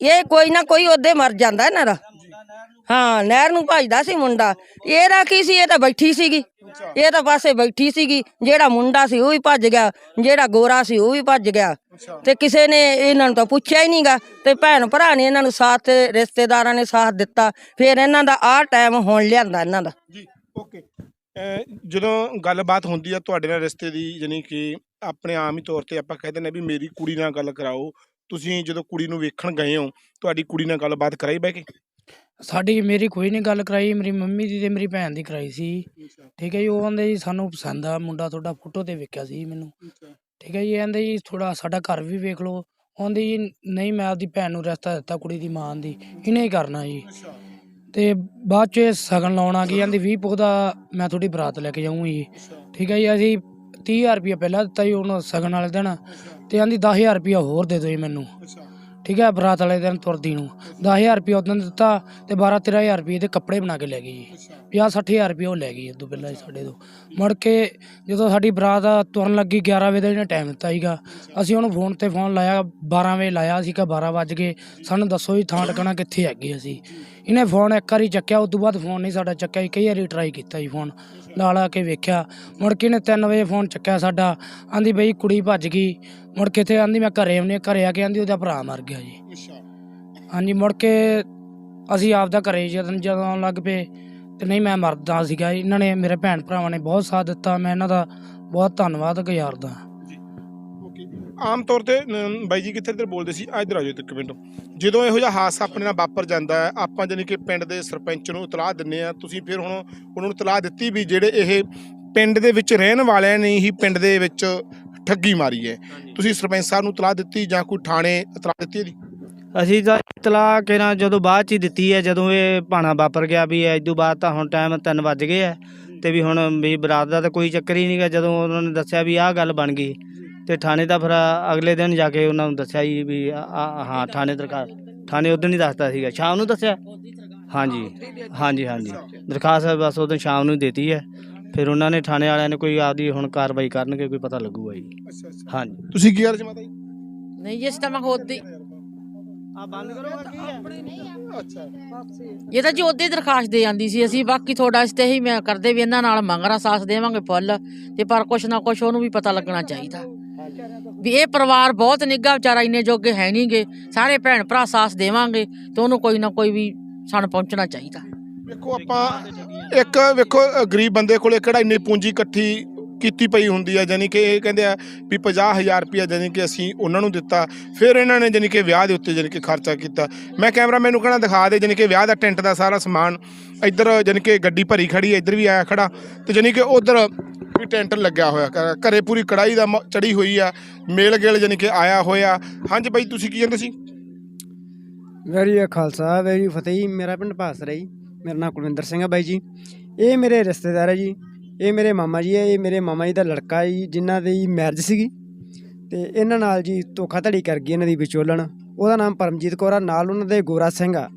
ਇਹ ਕੋਈ ਨਾ ਕੋਈ ਉਹਦੇ ਮਰ ਜਾਂਦਾ ਇਹਨਾਂ ਦਾ। ਹਾਂ ਨਹਿਰ ਨੂੰ ਭਜਦਾ ਸੀ ਮੁੰਡਾ। ਇਹਦਾ ਕੀ ਸੀ? ਇਹ ਤਾਂ ਬੈਠੀ ਸੀਗੀ। ਇਹ ਤਾਂ ਪਾਸੇ ਬੈਠੀ ਸੀਗੀ ਜਿਹੜਾ ਮੁੰਡਾ ਸੀ ਉਹ ਵੀ ਭੱਜ ਗਿਆ ਜਿਹੜਾ ਗੋਰਾ ਸੀ ਉਹ ਵੀ ਭੱਜ ਗਿਆ। ਤੇ ਕਿਸੇ ਨੇ ਇਹਨਾਂ ਨੂੰ ਤਾਂ ਪੁੱਛਿਆ ਹੀ ਨਹੀਂਗਾ ਤੇ ਭੈਣ ਭਰਾ ਨੇ ਇਹਨਾਂ ਨੂੰ ਸਾਥ ਰਿਸ਼ਤੇਦਾਰਾਂ ਨੇ ਸਾਥ ਦਿੱਤਾ ਫਿਰ ਇਹਨਾਂ ਦਾ ਆਹ ਟਾਈਮ ਹੁਣ ਲਿਆਂਦਾ ਇਹਨਾਂ ਦਾ। ਜੀ ਓਕੇ। ਜਦੋਂ ਗੱਲਬਾਤ ਹੁੰਦੀ ਆ ਤੁਹਾਡੇ ਨਾਲ ਰਿਸ਼ਤੇ ਦੀ ਯਾਨੀ ਕਿ ਆਪਣੇ ਆਮ ਹੀ ਤੌਰ ਤੇ ਆਪਾਂ ਕਹਿ ਦਿੰਦੇ ਆ ਵੀ ਮੇਰੀ ਕੁੜੀ ਨਾਲ ਗੱਲ ਕਰਾਓ ਤੁਸੀਂ ਜਦੋਂ ਕੁੜੀ ਨੂੰ ਵੇਖਣ ਗਏ ਹੋ ਤੁਹਾਡੀ ਕੁੜੀ ਨਾਲ ਗੱਲਬਾਤ ਕਰਾਈ ਬਹਿ ਕੇ? ਸਾਡੀ ਮੇਰੀ ਕੋਈ ਨਹੀਂ ਗੱਲ ਕਰਾਈ ਮੇਰੀ ਮੰਮੀ ਦੀ ਤੇ ਮੇਰੀ ਭੈਣ ਦੀ ਕਰਾਈ ਸੀ। ਠੀਕ ਹੈ ਜੀ ਉਹ ਕਹਿੰਦੇ ਜੀ ਸਾਨੂੰ ਪਸੰਦ ਆ ਮੁੰਡਾ ਤੁਹਾਡਾ ਫੋਟੋ ਤੇ ਵੇਖਿਆ ਸੀ ਮੈਨੂੰ। ਠੀਕ ਹੈ ਜੀ ਇਹ ਕਹਿੰਦੇ ਜੀ ਥੋੜਾ ਸਾਡਾ ਘਰ ਵੀ ਵੇਖ ਲਓ। ਕਹਿੰਦੇ ਜੀ ਨਹੀਂ ਮੈਂ ਆਪਦੀ ਭੈਣ ਨੂੰ ਰਿਸ਼ਤਾ ਦਿੱਤਾ ਕੁੜੀ ਦੀ ਮਾਂ ਦੀ। ਇਹਨੇ ਹੀ ਕਰਨਾ ਜੀ। ਤੇ ਬਾਅਦ ਚ ਇਹ ਸਗਨ ਲਾਉਣ ਆ ਗਈ ਕਹਿੰਦੀ 20 ਪੁੱਖ ਦਾ ਮੈਂ ਤੁਹਾਡੀ ਬਰਾਤ ਲੈ ਕੇ ਜਾਊਂਗੀ ਜੀ। ਠੀਕ ਹੈ ਜੀ ਅਸੀਂ 30000 ਰੁਪਏ ਪਹਿਲਾਂ ਦਿੱਤਾ ਜੀ ਉਹਨੂੰ ਸਗਨ ਵਾਲੇ ਦਿਨ। ਤੇ ਕਹਿੰਦੀ 10000 ਰੁਪਏ ਹੋਰ ਦੇ ਦਿਓ ਜੀ ਮੈਨੂੰ। ਠੀਕ ਹੈ ਬਰਾਤ ਵਾਲੇ ਦਿਨ ਤੁਰਦੀ ਨੂੰ। 10000 ਰੁਪਏ ਉਦੋਂ ਦਿੱਤਾ ਤੇ 12 13000 ਰੁਪਏ ਦੇ ਕੱਪੜੇ ਬਣਾ ਕੇ ਲੈ ਗਈ ਜੀ। 50 60000 ਰੁਪਏ ਉਹ ਲੈ ਗਈ ਉਦੋਂ ਪਹਿਲਾਂ ਹੀ ਸਾਡੇ ਤੋਂ। ਮੁੜ ਕੇ ਜਦੋਂ ਸਾਡੀ ਬਰਾਤ ਤੁਰਨ ਲੱਗੀ 11 ਵਜੇ ਦਾ ਇਹਨੇ ਟਾਈਮ ਦਿੱਤਾ ਸੀਗਾ। ਅਸੀਂ ਉਹਨੂੰ ਫੋਨ ਤੇ ਫੋਨ ਲਾਇਆ 12 ਵਜੇ ਲਾਇਆ ਸੀਗਾ 12 ਵੱਜ ਗਏ। ਸਾਨੂੰ ਦੱਸੋ ਜੀ ਥਾਂ ਟਿਕਣਾ ਕਿੱਥੇ ਹੈਗੇ ਅਸੀਂ। ਇਹਨੇ ਫੋਨ ਇੱਕ ਵਾਰੀ ਚੱਕਿਆ ਉਸ ਤੋਂ ਬਾਅਦ ਫੋਨ ਨਹੀਂ ਸਾਡਾ ਚੱਕਿਆ ਜੀ, ਕਈ ਵਾਰੀ ਟਰਾਈ ਕੀਤਾ ਜੀ ਫੋਨ ਲਾ ਲਾ ਕੇ ਵੇਖਿਆ। ਮੁੜ ਕੇ ਇਹਨੇ 3 ਵਜੇ ਫੋਨ ਚੱਕਿਆ ਸਾਡਾ। ਆਂਦੀ ਬਈ ਕੁੜੀ ਭੱਜ ਗਈ। ਮੁੜ ਕੇ ਤੇ ਆਂਦੀ ਮੈਂ ਘਰੇ ਆਉਨੇ ਘਰੇ ਆ ਕੇ ਆਂਦੀ ਉਹਦਾ ਭਰਾ ਮਰ ਗਿਆ ਜੀ। ਹਾਂਜੀ ਮੁੜ ਕੇ ਅਸੀਂ ਆਪਦਾ ਘਰੇ ਜਦੋਂ ਜਦੋਂ ਆਉਣ ਲੱਗ ਪਏ ਤੇ ਨਹੀਂ ਮੈਂ ਮਰਦਾ ਸੀਗਾ ਇਹਨਾਂ ਨੇ ਮੇਰੇ ਭੈਣ ਭਰਾਵਾਂ ਨੇ ਬਹੁਤ ਸਾਥ ਦਿੱਤਾ ਮੈਂ ਇਹਨਾਂ ਦਾ ਬਹੁਤ ਧੰਨਵਾਦ ਗੁਜ਼ਾਰਦਾ ਓਕੇ। ਆਮ ਤੌਰ ਤੇ ਅਮ, ਬਾਈ ਜੀ ਕਿੱਥੇ ਇੱਧਰ ਬੋਲਦੇ ਸੀ? ਆ ਇੱਧਰ ਆ ਜਾਓ ਇੱਕ ਮਿੰਟ। ਜਦੋਂ ਇਹੋ ਜਿਹਾ ਹਾਦਸਾ ਆਪਣੇ ਨਾਲ ਵਾਪਰ ਜਾਂਦਾ ਹੈ ਆਪਾਂ ਜਾਨੀ ਕਿ ਪਿੰਡ ਦੇ ਸਰਪੰਚ ਨੂੰ ਇਤਲਾਹ ਦਿੰਨੇ ਆ ਤੁਸੀਂ ਫਿਰ ਹੁਣ ਉਹਨਾਂ ਨੂੰ ਇਤਲਾਹ ਦਿੱਤੀ ਵੀ ਜਿਹੜੇ ਇਹ ਪਿੰਡ ਦੇ ਵਿੱਚ ਰਹਿਣ ਵਾਲਿਆਂ ਨੇ ਹੀ ਪਿੰਡ ਦੇ ਵਿੱਚ ਠੱਗੀ ਮਾਰੀ ਹੈ। ਤੁਸੀਂ ਸਰਪੰਚ ਸਾਹਿਬ ਨੂੰ ਇਤਲਾਹ ਦਿੱਤੀ ਜਾਂ ਕੋਈ ਥਾਣੇ ਇਤਲਾਹ ਦਿੱਤੀ ਇਹਦੀ ਅਸੀਂ ਤਾਂ ਇਤਲਾਹ ਕਿਹਨਾਂ ਜਦੋਂ ਬਾਅਦ ਚ ਹੀ ਦਿੱਤੀ ਹੈ ਜਦੋਂ ਇਹ ਭਾਣਾ ਵਾਪਰ ਗਿਆ ਵੀ ਤੋਂ ਬਾਅਦ ਤਾਂ ਹੁਣ ਟਾਈਮ 3 ਵੱਜ ਗਏ ਆ ਤੇ ਵੀ ਹੁਣ ਵੀ ਬਰਾਤ ਦਾ ਤਾਂ ਕੋਈ ਚੱਕਰ ਹੀ ਨਹੀਂਗਾ ਜਦੋਂ ਉਹਨਾਂ ਨੇ ਦੱਸਿਆ ਵੀ ਆਹ ਗੱਲ ਬਣ ਗਈ ਤੇ ਥਾਣੇ ਦਾ ਫਿਰ ਅਗਲੇ ਦਿਨ ਜਾ ਕੇ ਉਹਨਾਂ ਨੂੰ ਦੱਸਿਆ ਜੀ ਵੀ ਆ- ਆ- ਹਾਂ ਥਾਣੇ ਦਰਖਾਸਤ ਥਾਣੇ ਉਦੋਂ ਨਹੀਂ ਦੱਸਦਾ ਸੀਗਾ ਸ਼ਾਮ ਨੂੰ ਦੱਸਿਆ? ਹਾਂਜੀ ਹਾਂਜੀ ਹਾਂਜੀ। ਦਰਖਾਸਤ ਬਸ ਉਦੋਂ ਸ਼ਾਮ ਨੂੰ ਦਿੱਤੀ ਹੈ। ਫਿਰ ਉਹਨਾਂ ਨੇ ਥਾਣੇ ਵਾਲਿਆਂ ਨੇ ਕੋਈ ਆਪਦੀ ਹੁਣ ਕਾਰਵਾਈ ਕਰਨਗੇ ਕੋਈ ਪਤਾ ਲੱਗੂਗਾ ਜੀ। ਅੱਛਾ ਅੱਛਾ। ਹਾਂਜੀ। ਤੁਸੀਂ ਕੀ ਗੱਲ ਜੀ ਮਾਤਾ ਜੀ? ਨਹੀਂ ਜਿਸ ਤਾਂ ਮੈਂ ਖੁਦ ਆ ਬੰਦ ਕਰੋ ਕੀ ਹੈ? ਅੱਛਾ। ਇਹ ਤਾਂ ਜੀ ਉਹਦੇ ਹੀ ਦਰਖਾਸਤ ਦੇ ਜਾਂਦੀ ਸੀ ਅਸੀਂ ਬਾਕੀ ਤੁਹਾਡਾ ਇਸ ਤੇ ਹੀ ਮੈਂ ਕਰਦੇ ਵੀ ਇਹਨਾਂ ਨਾਲ ਮੰਗਰਾ ਸਾਥ ਦੇਵਾਂਗੇ ਫੁੱਲ ਤੇ ਪਰ ਕੁਛ ਨਾ ਕੁਛ ਉਹਨੂੰ ਵੀ ਪਤਾ ਲੱਗਣਾ ਚਾਹੀਦਾ। ਵੀ ਇਹ ਪਰਿਵਾਰ ਬਹੁਤ ਨਿੱਘਾ ਵਿਚਾਰਾ ਇੰਨੇ ਜੋਗੇ ਹੈ ਨਹੀਂਗੇ ਸਾਰੇ ਭੈਣ ਭਰਾ ਸਾਥ ਦੇਵਾਂਗੇ ਤੇ ਉਹਨੂੰ ਕੋਈ ਨਾ ਕੋਈ ਵੀ ਸਣ ਪਹੁੰਚਣਾ ਚਾਹੀਦਾ। ਵੇਖੋ ਆਪਾਂ ਇੱਕ ਵੇਖੋ ਅ, ਗਰੀਬ ਬੰਦੇ ਕੋਲੇ ਕਿਹੜਾ ਇੰਨੀ ਪੂੰਜੀ ਇਕੱਠੀ ਕੀਤੀ ਪਈ ਹੁੰਦੀ ਆ ਜਾਨੀ ਕਿ ਇਹ ਕਹਿੰਦੇ ਆ ਵੀ 50000 ਰੁਪਇਆ ਜਾਨੀ ਕਿ ਅਸੀਂ ਉਹਨਾਂ ਨੂੰ ਦਿੱਤਾ ਫਿਰ ਇਹਨਾਂ ਨੇ ਜਾਨੀ ਕਿ ਵਿਆਹ ਦੇ ਉੱਤੇ ਜਾਨੀ ਕਿ ਖਰਚਾ ਕੀਤਾ। ਮੈਂ ਕੈਮਰਾ ਮੈਨੂੰ ਕਹਿਣਾ ਦਿਖਾ ਦੇ ਜਾਨੀ ਕਿ ਵਿਆਹ ਦਾ ਟੈਂਟ ਦਾ ਸਾਰਾ ਸਮਾਨ ਇੱਧਰ ਜਾਨੀ ਕਿ ਗੱਡੀ ਭਰੀ ਖੜੀ ਹੈ ਇੱਧਰ ਵੀ ਆਇਆ ਖੜਾ ਤੇ ਜਾਨੀ ਕਿ ਉਧਰ ਵੀ ਟੈਂਟ ਲੱਗਿਆ ਹੋਇਆ ਘਰ ਘਰੇ ਪੂਰੀ ਕੜਾਈ ਦਾ ਮ- ਚੜੀ ਹੋਈ ਆ ਮੇਲ ਗੇਲ ਜਾਨੀ ਕਿ ਆਇਆ ਹੋਇਆ। ਹਾਂਜੀ ਬਾਈ ਤੁਸੀਂ ਕੀ ਕਹਿੰਦੇ ਸੀ? ਵੈਰੀ ਖਾਲਸਾ ਵੈਰੀ ਫਤਿਹ ਮੇਰਾ ਪਿੰਡ ਪਾਸਰਾ ਜੀ। ਮੇਰਾ ਨਾਮ ਕੁਲਵਿੰਦਰ ਸਿੰਘ ਹੈ ਬਾਈ ਜੀ। ਇਹ ਮੇਰੇ ਰਿਸ਼ਤੇਦਾਰ ਹੈ ਜੀ। ਇਹ ਮੇਰੇ ਮਾਮਾ ਜੀ ਹੈ ਇਹ ਮੇਰੇ ਮਾਮਾ ਜੀ ਦਾ ਲੜਕਾ ਜੀ ਜਿਨ੍ਹਾਂ ਦੀ ਮੈਰਿਜ ਸੀਗੀ। ਤੇ ਇਹਨਾਂ ਨਾਲ ਜੀ ਧੋਖਾਧੜੀ ਕਰ ਗਈ ਇਹਨਾਂ ਦੀ ਵਿਚੋਲਣ। ਉਹਦਾ ਨਾਮ ਪਰਮਜੀਤ ਕੌਰ ਆ ਨਾਲ ਉਹਨਾਂ ਦੇ ਗੋਰਾ ਸਿੰਘ ਆ।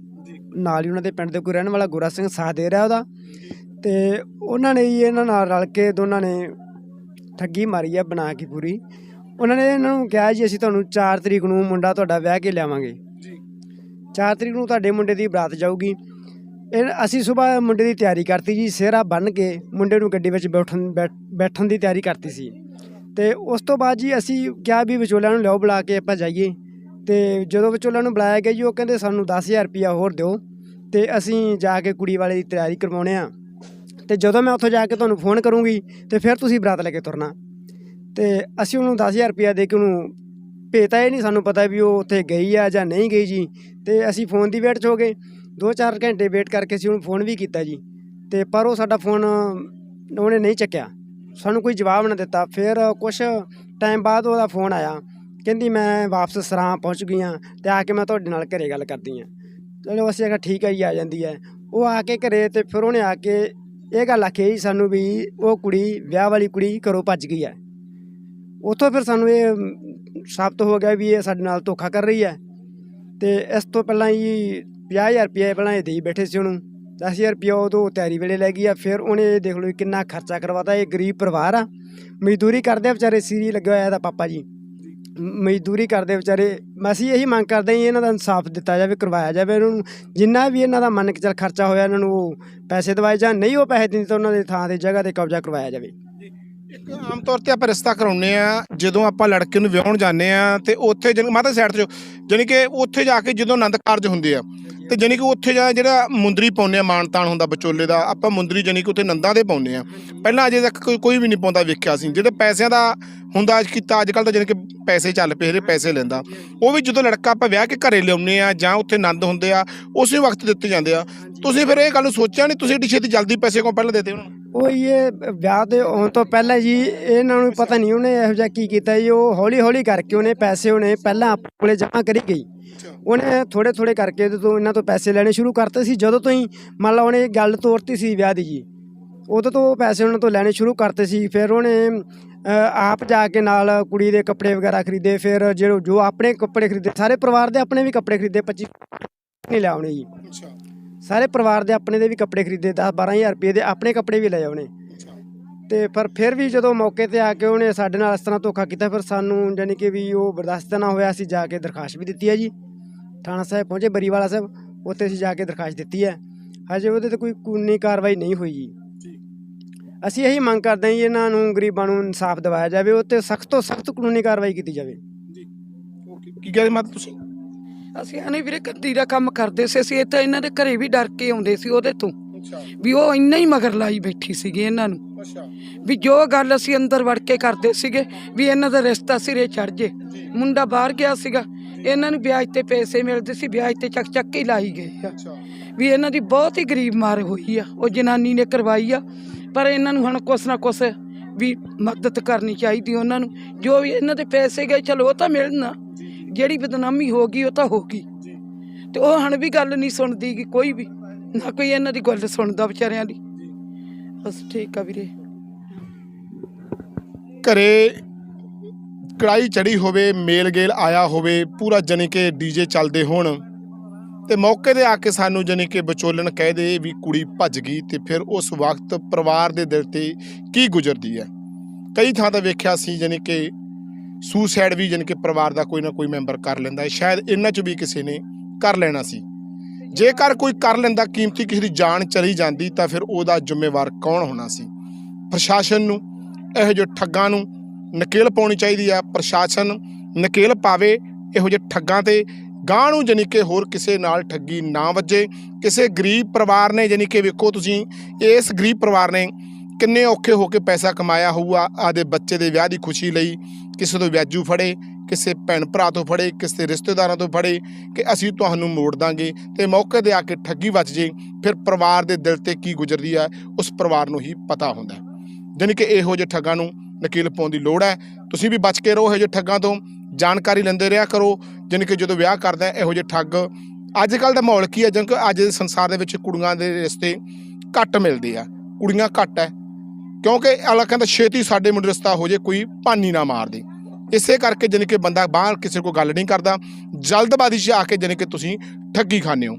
ਨਾਲ ਹੀ ਉਹਨਾਂ ਦੇ ਪਿੰਡ ਦੇ ਕੋਈ ਰਹਿਣ ਵਾਲਾ ਗੋਰਾ ਸਿੰਘ ਸਾਥ ਦੇ ਰਿਹਾ ਉਹਦਾ। ਤੇ ਉਹਨਾਂ ਨੇ ਜੀ ਇਹਨਾਂ ਨਾਲ ਰਲ ਕੇ ਦੋਨਾਂ ਨੇ ਠੱਗੀ ਮਾਰੀ ਆ ਬਣਾ ਕੇ ਪੂਰੀ। ਉਹਨਾਂ ਨੇ ਇਹਨਾਂ ਨੂੰ ਕਿਹਾ ਜੀ ਅਸੀਂ ਤੁਹਾਨੂੰ 4 ਤਰੀਕ ਨੂੰ ਮੁੰਡਾ ਤੁਹਾਡਾ ਵਿਆਹ ਕੇ ਲਿਆਵਾਂਗੇ। 4 ਤਰੀਕ ਨੂੰ ਤੁਹਾਡੇ ਮੁੰਡੇ ਦੀ ਬਰਾਤ ਜਾਊਗੀ। ਇਹ ਅਸੀਂ ਸਵੇਰ ਮੁੰਡੇ ਦੀ ਤਿਆਰੀ ਕਰਤੀ ਜੀ, ਸਿਹਰਾ ਬੰਨ ਕੇ ਮੁੰਡੇ ਨੂੰ ਗੱਡੀ ਵਿੱਚ ਬੈਠਣ, ਬੈਠ- ਬੈਠਣ ਦੀ ਤਿਆਰੀ ਕਰਤੀ ਸੀ। ਤੇ ਉਸ ਤੋਂ ਬਾਅਦ ਜੀ ਅਸੀਂ ਕਿਹਾ ਵੀ ਵਿਚੋਲਿਆਂ ਨੂੰ ਲਿਆਓ ਬੁਲਾ ਕੇ ਆਪਾਂ ਜਾਈਏ। ਤੇ ਜਦੋਂ ਵਿਚੋਲਿਆਂ ਨੂੰ ਬੁਲਾਇਆ ਗਿਆ ਜੀ, ਉਹ ਕਹਿੰਦੇ ਸਾਨੂੰ 10000 ਰੁਪਇਆ ਹੋਰ ਦਿਓ। ਤੇ ਅਸੀਂ ਜਾ ਕੇ ਕੁੜੀ ਵਾਲੇ ਦੀ ਤਿਆਰੀ ਕਰਵਾਉਣੇ ਆ। ਤੇ ਜਦੋਂ ਮੈਂ ਉੱਥੇ ਜਾ ਕੇ ਤੁਹਾਨੂੰ ਫੋਨ ਕਰੂੰਗੀ, ਤੇ ਫਿਰ ਤੁਸੀਂ ਬਰਾਤ ਲੈ ਕੇ ਤੁਰਨਾ। ਤੇ ਅਸੀਂ ਉਹਨੂੰ 10000 ਰੁਪਇਆ ਦੇ ਕੇ ਉਹਨੂੰ ਭੇਜਤਾ, ਇਹ ਨਹੀਂ ਸਾਨੂੰ ਪਤਾ ਵੀ ਉਹ ਉੱਥੇ ਗਈ ਆ ਜਾਂ ਨਹੀਂ ਗਈ ਜੀ। ਤੇ ਅਸੀਂ ਫੋਨ ਦੀ ਵੇਟ 'ਚ ਹੋ ਗਏ। 2-4 ਘੰਟੇ ਵੇਟ ਕਰਕੇ ਅਸੀਂ ਉਹਨੂੰ ਫੋਨ ਵੀ ਕੀਤਾ ਜੀ। ਤੇ ਪਰ ਉਹ ਸਾਡਾ ਫੋਨ ਉਹਨੇ ਨਹੀਂ ਚੱਕਿਆ। ਸਾਨੂੰ ਕੋਈ ਜਵਾਬ ਨਾ ਦਿੱਤਾ। ਫਿਰ ਕੁਛ ਟਾਈਮ ਬਾਅਦ ਉਹਦਾ ਫੋਨ ਆਇਆ। ਕਹਿੰਦੀ ਮੈਂ ਵਾਪਸ ਸਰਾਂ ਪਹੁੰਚ ਗਈ ਹਾਂ ਤੇ ਆ ਕੇ ਮੈਂ ਤੁਹਾਡੇ ਨਾਲ ਘਰੇ ਗੱਲ ਕਰਦੀ ਹਾਂ। ਚਲੋ ਅਸੀਂ ਆਖਿਆ, ਠੀਕ ਹੈ ਜੀ, ਆ ਜਾਂਦੀ ਹੈ। ਉਹ ਆ ਕੇ ਘਰੇ ਤੇ ਫਿਰ ਉਹਨੇ ਆ ਕੇ ਇਹ ਗੱਲ ਆਖੀ ਜੀ ਸਾਨੂੰ ਵੀ ਉਹ ਕੁੜੀ, ਵਿਆਹ ਵਾਲੀ ਕੁੜੀ ਘਰੋਂ ਭੱਜ ਗਈ ਹੈ। ਉੱਥੋਂ ਫਿਰ ਸਾਨੂੰ ਇਹ ਸਾਬਤ ਹੋ ਗਿਆ ਵੀ ਇਹ ਸਾਡੇ ਨਾਲ ਧੋਖਾ ਕਰ ਰਹੀ ਹੈ। ਤੇ ਇਸ ਤੋਂ ਪਹਿਲਾਂ ਹੀ 50000 ਰੁਪਏ ਪਹਿਲਾਂ ਇਹ ਦੇਈ ਬੈਠੇ ਸੀ ਉਹਨੂੰ। 10000 ਰੁਪਏ ਤੋਂ ਤਿਆਰੀ ਵੇਲੇ ਲੈ ਗਈ ਆ, ਫਿਰ ਉਹਨੇ ਇਹ ਦੇਖ ਲਓ ਕਿੰਨਾ ਖਰਚਾ ਕਰਵਾਤਾ। ਇਹ ਗਰੀਬ ਪਰਿਵਾਰ ਆ। ਮਜ਼ਦੂਰੀ ਕਰਦੇ ਆ ਵਿਚਾਰੇ, ਸੀਰੀ ਲੱਗਿਆ ਹੋਇਆ ਇਹਦਾ ਪਾਪਾ ਜੀ। ਮਜ਼ਦੂਰੀ ਕਰਦੇ ਵਿਚਾਰੇ। ਅਸੀਂ ਇਹੀ ਮੰਗ ਕਰਦੇ ਹਾਂ ਇਹਨਾਂ ਦਾ ਇਨਸਾਫ ਦਿੱਤਾ ਜਾਵੇ, ਕਰਵਾਇਆ ਜਾਵੇ ਇਹਨਾਂ ਨੂੰ। ਜਿੰਨਾ ਵੀ ਇਹਨਾਂ ਦਾ ਮੰਨ ਕੇ ਚੱਲ ਖਰਚਾ ਹੋਇਆ ਇਹਨਾਂ ਨੂੰ, ਉਹ ਪੈਸੇ ਦਵਾਏ ਜਾਂ ਨਹੀਂ ਉਹ ਪੈਸੇ ਦਿੰਦੇ ਤਾਂ ਉਹਨਾਂ ਦੇ ਥਾਂ ਤੇ ਜਗ੍ਹਾ ਤੇ ਕਬਜ਼ਾ ਕਰਵਾਇਆ ਜਾਵੇ। ਇੱਕ ਆਮ ਤੌਰ ਤੇ ਆਪਾਂ ਰਿਸ਼ਤਾ ਕਰਾਉਂਦੇ ਆ, ਜਦੋਂ ਆਪਾਂ ਲੜਕੇ ਨੂੰ ਵਿਆਹਣ ਜਾਂਦੇ ਆ ਤੇ ਉੱਥੇ ਮਾਤਾ ਸਾਈਡ ਤੇ ਜਾਨੀ ਕਿ ਉੱਥੇ ਜਾ ਕੇ ਜਦੋਂ ਆਨੰਦ ਕਾਰਜ ਹੁੰਦੇ ਆ ਤੇ ਜਾਨੀ ਕਿ ਉੱਥੇ ਜਾ ਜਿਹੜਾ ਮੁੰਦਰੀ ਪਾਉਂਦੇ ਆ ਮਾਨਤਾਨ ਹੁੰਦਾ ਵਿਚੋਲੇ ਦਾ, ਆਪਾਂ ਮੁੰਦਰੀ ਜਾਨੀ ਕਿ ਉੱਥੇ ਨੰਦਾਂ ਦੇ ਪਾਉਂਦੇ ਆ। ਪਹਿਲਾਂ ਅਜੇ ਤੱਕ ਕੋਈ ਕੋਈ ਵੀ ਨਹੀਂ ਪਾਉਂਦਾ, ਵੇਖਿਆ ਸੀ। ਜਿਹੜੇ ਪੈਸਿਆਂ ਦਾ ਹੁੰਦਾ ਅੱਜ ਕੀਤਾ ਅੱਜ ਕੱਲ ਤਾਂ ਜਾਨੀ ਕਿ ਪੈਸੇ ਚੱਲ ਪਏ ਜਿਹੜੇ ਪੈਸੇ ਲੈਂਦਾ। ਉਹ ਵੀ ਜਦੋਂ ਲੜਕਾ ਆਪਾਂ ਵਿਆਹ ਕੇ ਘਰੇ ਲਿਆਉਂਦੇ ਆ, ਜਾਂ ਉੱਥੇ ਨੰਦ ਹੁੰਦੇ ਆ, ਉਸੇ ਵਕਤ ਦਿੱਤੇ ਜਾਂਦੇ ਆ। ਤੁਸੀਂ ਫਿਰ ਇਹ ਗੱਲ ਸੋਚਿਆ ਨਹੀਂ? ਤੁਸੀਂ ਏਡੀ ਛੇਤੀ ਜਲਦੀ ਪੈਸੇ ਕਿਉਂ ਪਹਿਲਾਂ ਦੇਤੇ ਉਹਨਾਂ ਨੂੰ? ਉਹ ਇਹ ਵਿਆਹ ਦੇ ਆਉਣ ਤੋਂ ਪਹਿਲਾਂ ਜੀ ਇਹਨਾਂ ਨੂੰ ਪਤਾ ਨਹੀਂ ਉਹਨੇ ਇਹੋ ਜਿਹਾ ਕੀ ਕੀਤਾ ਜੀ ਉਹ ਹੌਲੀ ਹੌਲੀ ਕਰਕੇ ਉਹਨੇ ਪੈਸੇ ਉਹਨੇ ਪਹਿਲਾਂ ਆਪਣੇ ਜਮ੍ਹਾਂ ਕਰੀ ਗਈ। ਉਹਨੇ ਥੋੜੇ ਥੋੜੇ ਕਰਕੇ ਇਹਦੇ ਤੋਂ ਇਹਨਾਂ ਤੋਂ ਪੈਸੇ ਲੈਣੇ ਸ਼ੁਰੂ ਕਰਤੇ ਸੀ ਜਦੋਂ ਤੋਂ ਹੀ ਮੰਨ ਲਾ ਉਹਨੇ ਗੱਲ ਤੋਰਤੀ ਸੀ ਵਿਆਹ ਦੀ ਜੀ ਉਦੋਂ ਤੋਂ ਉਹ ਪੈਸੇ ਉਹਨਾਂ ਤੋਂ ਲੈਣੇ ਸ਼ੁਰੂ ਕਰਤੇ ਸੀ ਫਿਰ ਉਹਨੇ ਆਪ ਜਾ ਕੇ ਨਾਲ ਕੁੜੀ ਦੇ ਕੱਪੜੇ ਵਗੈਰਾ ਖਰੀਦੇ ਫਿਰ ਜਿਹੜੇ ਜੋ ਆਪਣੇ ਕੱਪੜੇ ਖਰੀਦੇ ਸਾਰੇ ਪਰਿਵਾਰ ਦੇ ਆਪਣੇ ਵੀ ਕੱਪੜੇ ਖਰੀਦੇ 25 ਨਹੀਂ ਲਿਆਉਣੇ ਜੀ। ਅੱਛਾ। ਸਾਰੇ ਪਰਿਵਾਰ ਦੇ ਆਪਣੇ ਦੇ ਵੀ ਕੱਪੜੇ ਖਰੀਦੇ 10 12000 ਰੁਪਏ ਦੇ ਆਪਣੇ ਕੱਪੜੇ ਵੀ ਲਏ ਉਹਨੇ ਤੇ ਪਰ ਫਿਰ ਵੀ ਜਦੋਂ ਮੌਕੇ ਤੇ ਆ ਕੇ ਉਹਨੇ ਸਾਡੇ ਨਾਲ ਇਸ ਤਰ੍ਹਾਂ ਧੋਖਾ ਕੀਤਾ ਫਿਰ ਸਾਨੂੰ ਯਾਨੀ ਕਿ ਵੀ ਉਹ ਬਰਦਾਸ਼ਤ ਨਾ ਹੋਇਆ ਅਸੀਂ ਜਾ ਕੇ ਦਰਖਾਸਤ ਵੀ ਦਿੱਤੀ ਹੈ ਜੀ। ਥਾਣਾ ਸਾਹਿਬ ਪਹੁੰਚੇ ਬਰੀਵਾਲਾ ਸਾਹਿਬ ਉੱਥੇ ਅਸੀਂ ਜਾ ਕੇ ਦਰਖਾਸਤ ਦਿੱਤੀ ਹੈ। ਹਜੇ ਉਹਦੇ ਤੇ ਕੋਈ ਕਾਨੂੰਨੀ ਕਾਰਵਾਈ ਨਹੀਂ ਹੋਈ ਜੀ। ਅਸੀਂ ਇਹੀ ਮੰਗ ਕਰਦੇ ਹਾਂ ਜੀ ਇਹਨਾਂ ਨੂੰ ਗਰੀਬਾਂ ਨੂੰ ਇਨਸਾਫ ਦਿਵਾਇਆ ਜਾਵੇ ਤੇ ਸਖਤ ਤੋਂ ਸਖਤ ਕਾਨੂੰਨੀ ਕਾਰਵਾਈ ਕੀਤੀ ਜਾਵੇ। ਓਕੇ ਕੀ ਕਹਿੰਦੇ ਮਾਤਾ ਤੁਸੀਂ? ਅਸੀਂ ਆਨੇ ਵੀਰੇ ਗੱਦੀ ਦਾ ਕੰਮ ਕਰਦੇ ਸੀ ਅਸੀਂ ਇੱਥੇ ਇਹਨਾਂ ਦੇ ਘਰੇ ਵੀ ਡਰ ਕੇ ਆਉਂਦੇ ਸੀ ਉਹਦੇ ਤੋਂ। ਅੱਛਾ। ਵੀ ਉਹ ਇੰਨਾ ਹੀ ਮਗਰ ਲਾਈ ਬੈਠੀ ਸੀਗੀ ਇਹਨਾਂ ਨੂੰ। ਅੱਛਾ। ਵੀ ਜੋ ਗੱਲ ਅਸੀਂ ਅੰਦਰ ਵੜ ਕੇ ਕਰਦੇ ਸੀਗੇ ਵੀ ਇਹਨਾਂ ਦਾ ਰਿਸ਼ਤਾ ਸਿਰੇ ਚੜ ਜੇ। ਮੁੰਡਾ ਬਾਹਰ ਗਿਆ ਸੀਗਾ ਇਹਨਾਂ ਨੂੰ ਵਿਆਜ ਤੇ ਪੈਸੇ ਮਿਲਦੇ ਸੀ ਵਿਆਜ ਤੇ ਚੱਕ ਚੱਕ ਕੇ ਹੀ ਲਾਈ ਗਏ ਆ। ਅੱਛਾ। ਵੀ ਇਹਨਾਂ ਦੀ ਬਹੁਤ ਹੀ ਗਰੀਬ ਮਾਰ ਹੋਈ ਆ ਉਹ ਜਨਾਨੀ ਨੇ ਕਰਵਾਈ ਆ। ਪਰ ਇਹਨਾਂ ਨੂੰ ਹੁਣ ਕੁਛ ਨਾ ਕੁਛ ਵੀ ਮਦਦ ਕਰਨੀ ਚਾਹੀਦੀ ਉਹਨਾਂ ਨੂੰ। ਜੋ ਵੀ ਇਹਨਾਂ ਦੇ ਪੈਸੇ ਗਏ ਚਲੋ ਉਹ ਤਾਂ ਮਿਲਣਾ ਜਿਹੜੀ ਬਦਨਾਮੀ ਹੋ ਗਈ ਉਹ ਤਾਂ ਹੋ ਗਈ। ਤੇ ਉਹ ਹਣ ਵੀ ਗੱਲ ਨਹੀਂ ਸੁਣਦੀ ਗੀ ਕੋਈ ਵੀ ਨਾ ਕੋਈ ਇਹਨਾਂ ਦੀ ਗੱਲ ਸੁਣਦਾ ਵਿਚਾਰਿਆਂ ਦੀ। ਬਸ ਠੀਕ ਆ ਵੀਰੇ। ਘਰੇ ਕੜਾਈ ਚੜੀ ਹੋਵੇ ਮੇਲ ਗੇਲ ਆਇਆ ਹੋਵੇ ਪੂਰਾ ਜਾਣੀ ਕਿ ਡੀਜੇ ਚੱਲਦੇ ਹੋਣ ਤੇ ਮੌਕੇ ਤੇ ਆ ਕੇ ਸਾਨੂੰ ਜਾਣੀ ਕਿ ਵਿਚੋਲਣ ਕਹਿ ਦੇ ਵੀ ਕੁੜੀ ਭੱਜ ਗਈ ਤੇ ਫਿਰ ਉਸ ਵਕਤ ਪਰਿਵਾਰ ਦੇ ਦਿਲ ਤੇ ਕੀ ਗੁਜ਼ਰਦੀ ਹੈ। ਕਈ ਥਾਂ ਤੇ ਵੇਖਿਆ ਸੀ ਜਾਣੀ ਕਿ ਸੁਸਾਈਡ ਵੀ ਜਾਣੀ ਕਿ ਪਰਿਵਾਰ ਦਾ ਕੋਈ ਨਾ ਕੋਈ ਮੈਂਬਰ ਕਰ ਲੈਂਦਾ ਹੈ। ਸ਼ਾਇਦ ਇਹਨਾਂ ਚ ਵੀ ਕਿਸੇ ਨੇ ਕਰ ਲੈਣਾ ਸੀ। ਜੇਕਰ ਕੋਈ ਕਰ ਲੈਂਦਾ, ਕੀਮਤੀ ਕਿਸੇ ਦੀ ਜਾਨ ਚਲੀ ਜਾਂਦੀ, ਤਾਂ ਫਿਰ ਉਹਦਾ ਜ਼ਿੰਮੇਵਾਰ ਕੌਣ ਹੋਣਾ ਸੀ? ਪ੍ਰਸ਼ਾਸਨ ਨੂੰ ਇਹੋ ਜਿਹੇ ਠੱਗਾਂ ਨੂੰ ਨਕੇਲ ਪਾਉਣੀ ਚਾਹੀਦੀ ਆ। ਪ੍ਰਸ਼ਾਸਨ ਨਕੇਲ ਪਾਵੇ, ਇਹੋ ਜਿਹੇ ਠੱਗਾਂ ਤੇ ਗਾਂਹ ਨੂੰ ਜਾਣੀ ਕਿ ਹੋਰ ਕਿਸੇ ਨਾਲ ਠੱਗੀ ਨਾ ਵੱਜੇ। ਕਿਸੇ ਗਰੀਬ ਪਰਿਵਾਰ ਨੇ ਜਾਣੀ ਕਿ ਵੇਖੋ ਤੁਸੀਂ, ਇਸ ਗਰੀਬ ਪਰਿਵਾਰ ਨੇ ਕਿੰਨੇ ਔਖੇ ਹੋ ਕੇ ਪੈਸਾ ਕਮਾਇਆ ਹੋਊਗਾ ਆਦੇ ਬੱਚੇ ਦੇ ਵਿਆਹ ਦੀ ਖੁਸ਼ੀ ਲਈ। ਕਿਸੇ ਤੋਂ ਵਿਆਜੂ ਫੜੇ, ਕਿਸੇ ਭੈਣ ਭਰਾ ਤੋਂ ਫੜੇ, ਕਿਸੇ ਰਿਸ਼ਤੇਦਾਰਾਂ ਤੋਂ ਫੜੇ ਕਿ ਅਸੀਂ ਤੁਹਾਨੂੰ ਮੋੜ ਦਾਂਗੇ ਤੇ ਮੌਕੇ ਤੇ ਆ ਕੇ ਠੱਗੀ ਵੱਜ ਜੇ, ਫਿਰ ਪਰਿਵਾਰ ਦੇ ਦਿਲ ਤੇ ਕੀ ਗੁਜ਼ਰਦੀ ਹੈ ਉਸ ਪਰਿਵਾਰ ਨੂੰ ਹੀ ਪਤਾ ਹੁੰਦਾ ਹੈ। ਜਾਣੀ ਕਿ ਇਹੋ ਜਿਹੇ ਠੱਗਾਂ ਨੂੰ ਨਕੀਲ ਪਾਉਣ ਦੀ ਲੋੜ ਹੈ। ਤੁਸੀਂ ਵੀ ਬਚ ਕੇ ਰਹੋ ਇਹੋ ਜਿਹੇ ਠੱਗਾਂ ਤੋਂ, ਜਾਣਕਾਰੀ ਲੈਂਦੇ ਰਿਹਾ ਕਰੋ। ਜਾਣੀ ਕਿ ਜਦੋਂ ਵਿਆਹ ਕਰਦਾ ਇਹੋ ਜਿਹੇ ਠੱਗ ਅੱਜ ਕੱਲ ਦਾ ਮਾਹੌਲ ਕੀ ਹੈ? ਜਿਵੇਂ ਕਿ ਅੱਜ ਦੇ ਸੰਸਾਰ ਦੇ ਵਿੱਚ ਕੁੜੀਆਂ ਦੇ ਰਿਸ਼ਤੇ ਘੱਟ ਮਿਲਦੇ ਆ, ਕੁੜੀਆਂ ਘੱਟ ਹੈ। ਕਿਉਂਕਿ ਅਗਲਾ ਕਹਿੰਦਾ, ਛੇਤੀ ਸਾਡੇ ਮੁੰਡੇ ਰਿਸ਼ਤਾ ਹੋ ਜੇ, ਕੋਈ ਪਾਨੀ ਨਾ ਮਾਰ ਦੇ। ਇਸੇ ਕਰਕੇ ਜਾਣੀ ਕਿ ਬੰਦਾ ਬਾਹਰ ਕਿਸੇ ਕੋਲ ਗੱਲ ਨਹੀਂ ਕਰਦਾ, ਜਲਦਬਾਜ਼ੀ 'ਚ ਆ ਕੇ ਜਾਣੀ ਕਿ ਤੁਸੀਂ ਠੱਗੀ ਖਾਂਦੇ ਹੋ।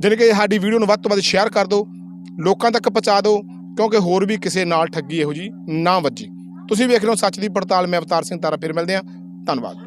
ਜਾਣੀ ਕਿ ਸਾਡੀ ਵੀਡੀਓ ਨੂੰ ਵੱਧ ਤੋਂ ਵੱਧ ਸ਼ੇਅਰ ਕਰ ਦਿਓ, ਲੋਕਾਂ ਤੱਕ ਪਹੁੰਚਾ ਦਿਓ, ਕਿਉਂਕਿ ਹੋਰ ਵੀ ਕਿਸੇ ਨਾਲ ਠੱਗੀ ਇਹੋ ਜੀ ਨਾ ਵੱਜੀ। ਤੁਸੀਂ ਵੇਖ ਰਹੇ ਹੋ ਸੱਚ ਦੀ ਪੜਤਾਲ, ਮੈਂ ਅਵਤਾਰ ਸਿੰਘ ਤਾਰਾ ਫਿਰ ਮਿਲਦੇ ਹਾਂ। ਧੰਨਵਾਦ।